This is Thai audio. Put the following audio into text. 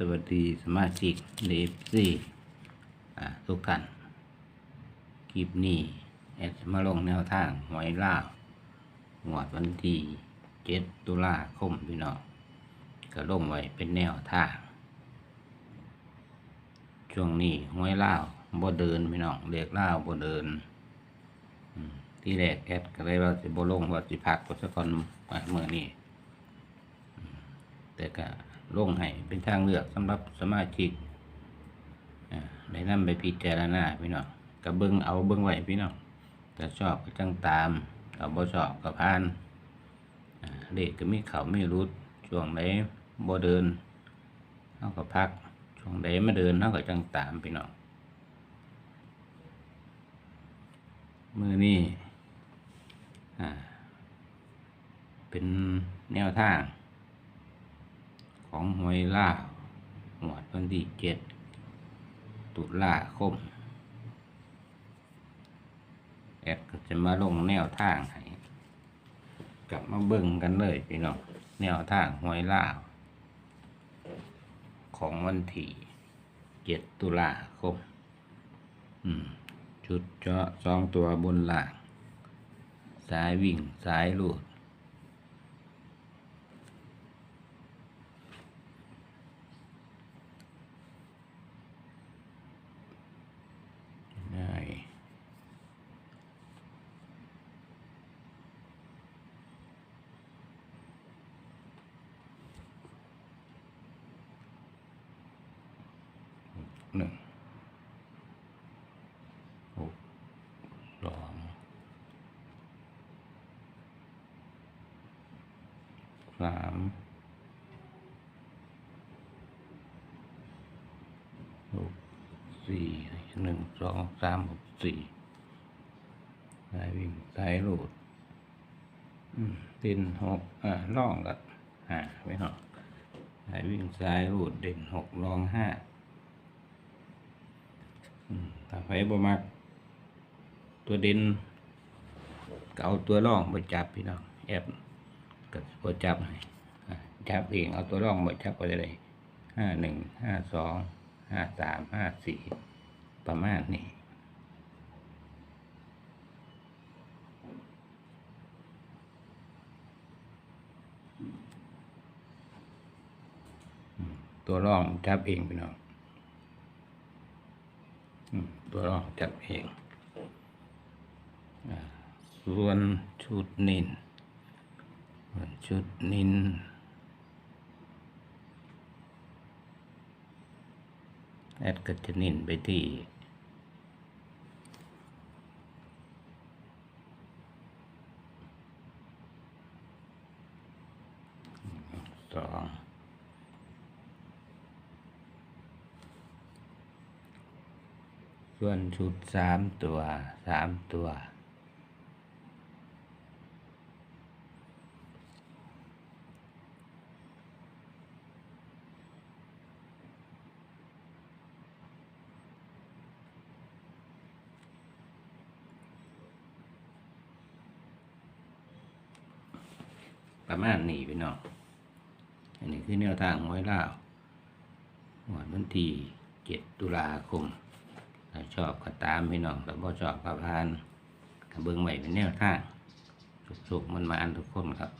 สวัสดีสมาชิกเลฟซีอ่าทุกท่านคลิปนี้แอดจะมาลงแนวทางหวยล่าวงวดวันที่เจ็ดตุลาคมพี่น้องก็ลงไว้เป็นแนวทาง ช่วงนี้หวยล่าบ่เดินพี่น้องเรียกล่าบ่เดินที่แรกแอดก็เลยว่าสิบ่ลงว่าสิพักก็สักคนเมื่อนี้แต่ก็ ลงให้เป็นทางเลือกสำหรับสมาชิกอ่าได้นำไปพิจารณาพี่น้องก็เบิ่งเอาเบิ่งไว้พี่น้องถ้าชอบก็จังตามถ้าบ่ชอบก็ผ่านเลขก็มีเขาไมีรุดช่วงไหนบ่เดินเฮาก็พัก ช่วงใดมาเดินเฮาก็จังตามพี่น้องมือนี้อ่าเป็นแนวทาง ของหวยล่าหวดวันที่เจ็ดตุลาคมแอดก็จะมาลงแนวทางให้กลับมาเบิ่งกันเลยพี่น้องแนวทางหวยล่าของวันที่เจ็ดตุลาคมชุดเจาะสองตัวบนล่าง สายวิ่งสายลูด หนึ่งหกสองสามหกสี่หนึ่งสองสามหกสี่สายวิ่งสายรูดเด่นหกอ่าล่องกับห้าไว้หอยสายวิ่งสายรูดเด่นหกรองห้า ถ้าไฟบ่มัก ตัวเด่นก็เอาตัวร่องมาจับพี่น้องแอบก็บ่จับให้อ่าจับเองเอาตัวร่องมาจับก็ได้เลยห้าหนึ่งห้าสองห้าสามห้าสี่ประมาณนี้ตัวร่องจับเองพี่น้อง ตัวรองจับเอง ส่วนชุดนินส่วนชุดนินแอดก็จะนินไปที่สอง ส่วนชุดสามตัวสามตัวประมาณนี้พี่น้อง อันนี้คือแนวทางหวยลาวหวยวันที่เจ็ดตุลาคม ถ้าชอบก็ตามพี่น้องแต่บ่ชอบก็ผ่านกระเบื้องใหม่เป็นแนวทางสุกๆมันมาอันทุกคนครับ